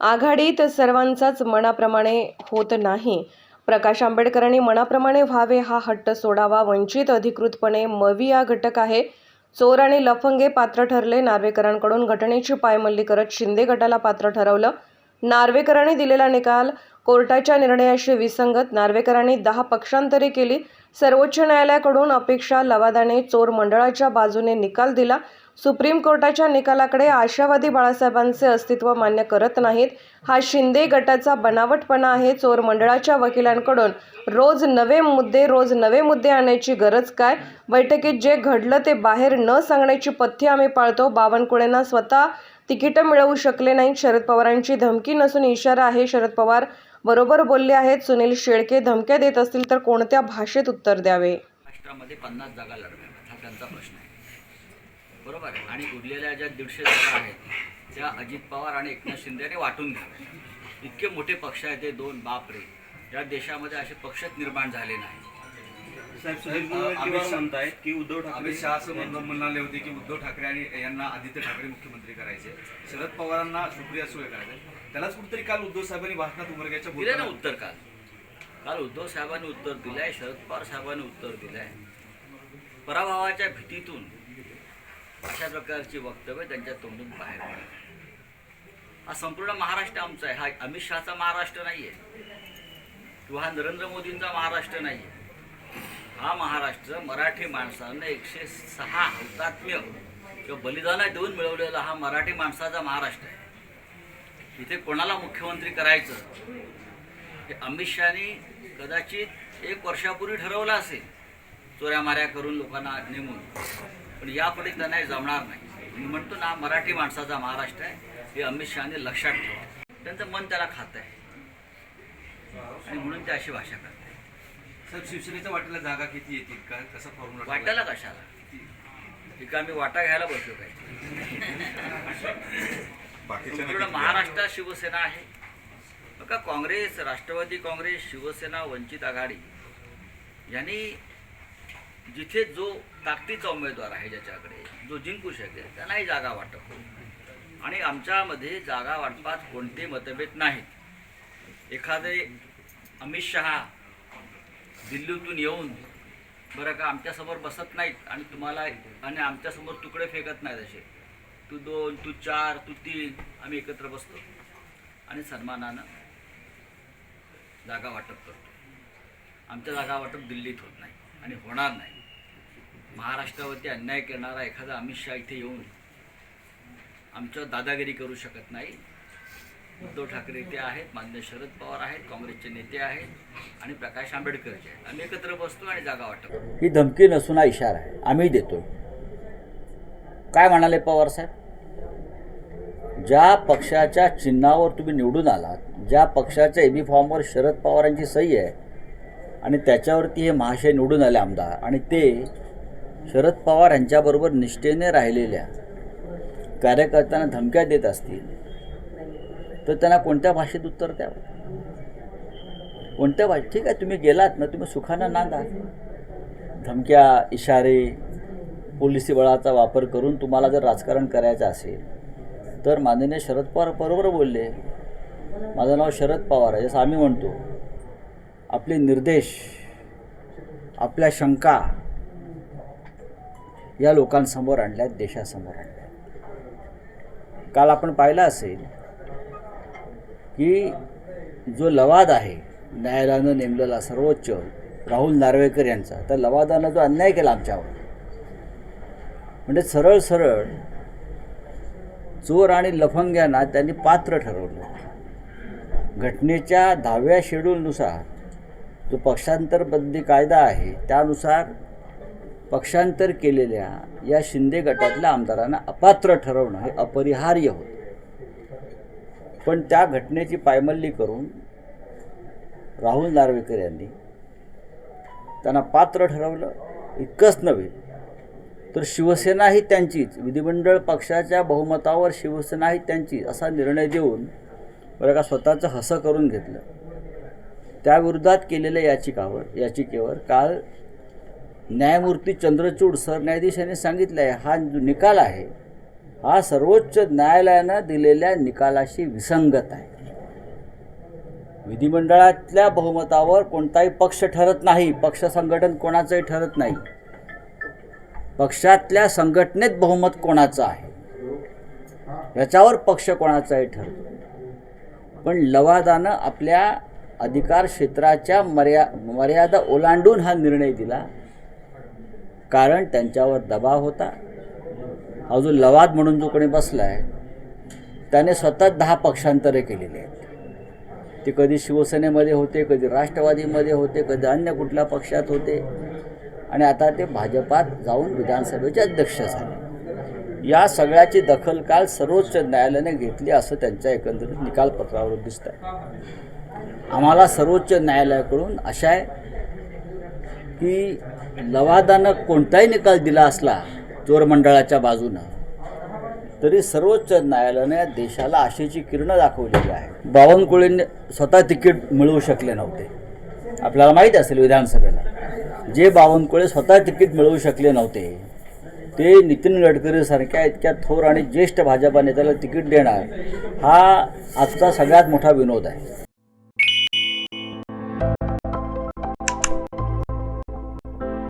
आघाडीत सर्वांचाच मनाप्रमाणे होत नाही. प्रकाश आंबेडकरांनी मनाप्रमाणे व्हावे हा हट्ट सोडावा वंचित अधिकृतपणे मवी हा घटक आहे. चोर आणि लफंगे पात्र ठरले नार्वेकरांकडून घटनेची पायमल्ली करत शिंदे गटाला पात्र ठरवलं. नार्वेकरांनी दिलेला निकाल कोर्टाच्या निर्णयाशी विसंगत नार्वेकरांनी दहा पक्षांतरे केली. सर्वोच्च न्यायालयाकडून अपेक्षा लवादाने चोर मंडळाच्या बाजूने निकाल दिला. सुप्रीम कोर्टाच्या निकालाकडे आशावादी बाळासाहेबांचे अस्तित्व मान्य करत नाहीत. हा शिंदे गटाचा बनावटपणा आहे. चोर मंडळाच्या वकिलांकडून रोज नवे मुद्दे रोज नवे मुद्दे आणण्याची गरज काय? बैठकीत जे घडलं ते बाहेर न सांगण्याची पथ्य आम्ही पाळतो. बावनकुळेंना स्वतः तिकीटं मिळवू शकले नाहीत. शरद पवारांची धमकी नसून इशारा आहे. शरद पवार बरोबर बोलले आहेत. सुनील शेळके धमक्या देत असतील तर कोणत्या भाषेत उत्तर द्यावे? महाराष्ट्रामध्ये पन्नास जागा लढवाव्यात हा त्यांचा प्रश्न आहे. बरोबर आहे. आणि उरलेल्या ज्या दीडशे जागा आहेत त्या अजित पवार आणि एकनाथ शिंदे यांनी वाटून घ्याव्या इतके मोठे पक्ष आहेत ते दोन बापरे. या देशामध्ये असे पक्षच निर्माण झाले नाही शहा- म्हणतायत की उद्धव ठाकरे अमित शहा असं म्हणून म्हणाले होते की उद्धव ठाकरे आणि यांना आदित्य ठाकरे मुख्यमंत्री करायचे. शरद पवारांना सुप्रिया सुळे करायचे. त्यालाच कुठेतरी काल उद्धव साहेबांनी भाषणात उमरग्याच्या दिले ना उत्तर काल. काल उद्धव साहेबांनी उत्तर दिलंय शरद पवार साहेबांनी उत्तर दिलंय. पराभवाच्या भीतीतून अशा प्रकारची वक्तव्य त्यांच्या तोंडून बाहेर पडली हा संपूर्ण महाराष्ट्र आमचा आहे. हा अमित शहाचा महाराष्ट्र नाहीये. किंवा हा नरेंद्र मोदींचा महाराष्ट्र नाहीये. हा महाराष्ट्र मराठी माणसानं एकशे सहा हौतात्म्य किंवा बलिदान देऊन मिळवलेला हा मराठी माणसाचा महाराष्ट्र आहे. इथे कोणाला मुख्यमंत्री करायचं? हे अमित शहानी कदाचित एक वर्षापूर्वी ठरवलं असेल. चोऱ्या माऱ्या करून लोकांना नेमून पण यापुढे त्यांना जमणार नाही. मी म्हणतो ना मराठी माणसाचा महाराष्ट्र आहे हे अमित शहाने लक्षात ठेवा. त्यांचं मन त्याला खात आहे. आणि म्हणून ते अशी भाषा करते साहेब शिवसेनेच्या वाटेला जागा किती येतील का कसा फॉर्म्युला वाटायला कशाला? का मी वाटा घ्यायला बसलो काय? संपूर्ण महाराष्ट्रात शिवसेना आहे. बघा काँग्रेस राष्ट्रवादी काँग्रेस शिवसेना वंचित आघाडी यांनी जिथे जो ताकदीचा उमेदवार आहे ज्याच्याकडे जो जिंकू शकेल त्यांनाही जागा वाटप होईल. आणि आमच्यामध्ये जागा वाटपात कोणते मतभेद नाहीत. एखादे अमित शहा दिल्लीतून येऊन बरं का आमच्यासमोर बसत नाहीत आणि तुम्हाला आणि आमच्यासमोर तुकडे फेकत नाहीत असे. तू दोन तू चार तू तीन आम्ही एकत्र बसतो. आणि सन्मानानं जागा वाटप करतो. आमच्या जागा वाटप दिल्लीत होत नाही आणि होणार नाही. महाराष्ट्रावरती अन्याय करणारा एखादा अमित शहा इथे येऊन आमच्या दादागिरी करू शकत नाही. उद्धव ठाकरे ते आहेत मान्य शरद पवार आहेत काँग्रेसचे नेते आहेत आणि प्रकाश आंबेडकरचे आहेत. आम्ही एकत्र बसतो आणि जागा वाटतो ही धमकी नसून इशारा आहे. आम्ही देतो काय म्हणाले पवार साहेब? ज्या पक्षाच्या चिन्हावर तुम्ही निवडून आलात ज्या पक्षाच्या एबी फॉर्मवर शरद पवारांची सही आहे आणि त्याच्यावरती हे महाशय निवडून आले आमदार आणि ते शरद पवार यांच्याबरोबर निष्ठेने राहिलेल्या कार्यकर्त्यांना धमक्या देत असतील तर त्यांना कोणत्या भाषेत उत्तर द्यावं? कोणत्या भाषेत? ठीक आहे तुम्ही गेलात ना तुम्ही सुखानं नांदा. धमक्या इशारे पोलिसी बळाचा वापर करून तुम्हाला जर राजकारण करायचं असेल तर माननीय शरद पवार बरोबर बोलले. माझं नाव शरद पवार आहे. जसं आम्ही म्हणतो आपले निर्देश आपल्या शंका या लोकांसमोर आणल्यात देशासमोर आणल्यात. काल आपण पाहिलं असेल की जो लवाद आहे न्यायालयानं नेमलेला सर्वोच्च राहुल नार्वेकर यांचा तर लवादानं जो अन्याय केला आमच्यावर म्हणजे सरळ सरळ चोर आणि लफंग्यांना त्यांनी पात्र ठरवलं. घटनेच्या दहाव्या शेड्यूलनुसार जो पक्षांतरबंदी कायदा आहे त्यानुसार पक्षांतर केलेल्या या शिंदे गटातल्या आमदारांना अपात्र ठरवणं हे अपरिहार्य होतं. पण त्या घटनेची पायमल्ली करून राहुल नार्वेकर यांनी त्यांना पात्र ठरवलं इतकंच नव्हे तर शिवसेना ही त्यांचीच विधिमंडळ पक्षाच्या बहुमतावर शिवसेना ही त्यांची असा निर्णय देऊन बरं का स्वतःचं हसं करून घेतलं. त्याविरोधात केलेल्या याचिकावर याचिकेवर काल न्यायमूर्ती चंद्रचूड सरन्यायाधीश यांनी सांगितलं आहे हा जो निकाल आहे हा सर्वोच्च न्यायालयानं दिलेल्या निकालाशी विसंगत आहे. विधिमंडळातल्या बहुमतावर कोणताही पक्ष ठरत नाही पक्ष संघटन कोणाचंही ठरत नाही. पक्षातल्या संघटनेत बहुमत कोणाचं आहे? याच्यावर पक्ष कोणाचाही ठरतो. पण लवादानं आपल्या अधिकार क्षेत्राच्या मर्या मर्यादा ओलांडून हा निर्णय दिला. कारण त्यांच्यावर दबाव होता. हा जो लवाद म्हणून जो कोणी बसला आहे त्याने स्वतः दहा पक्षांतरे केलेली आहेत. ते कधी शिवसेनेमध्ये होते कधी राष्ट्रवादीमध्ये होते कधी अन्य कुठल्या पक्षात होते. आणि आता ते भाजपात जाऊन विधानसभेचे अध्यक्ष झाले. या सगळ्याची दखल काल सर्वोच्च न्यायालयाने घेतली असं त्यांच्या एकंदरीत निकालपत्रावरून दिसतं आहे आम्हाला सर्वोच्च न्यायालयाकडून अशा आहे की लवादानं कोणताही निकाल दिला असला चोर मंडळाच्या बाजूनं तरी सर्वोच्च न्यायालयाने देशाला आशेची किरणं दाखवलेली आहे बावनकुळेंनी स्वतः तिकीट मिळवू शकले नव्हते. आपल्याला माहीत असेल विधानसभेला जे बावनकुळे स्वतः तिकीट मिळवू शकले नव्हते ते नितीन गडकरीसारख्या इतक्या थोर आणि ज्येष्ठ भाजपा नेत्याला तिकीट देणार हा आजचा सगळ्यात मोठा विनोद आहे.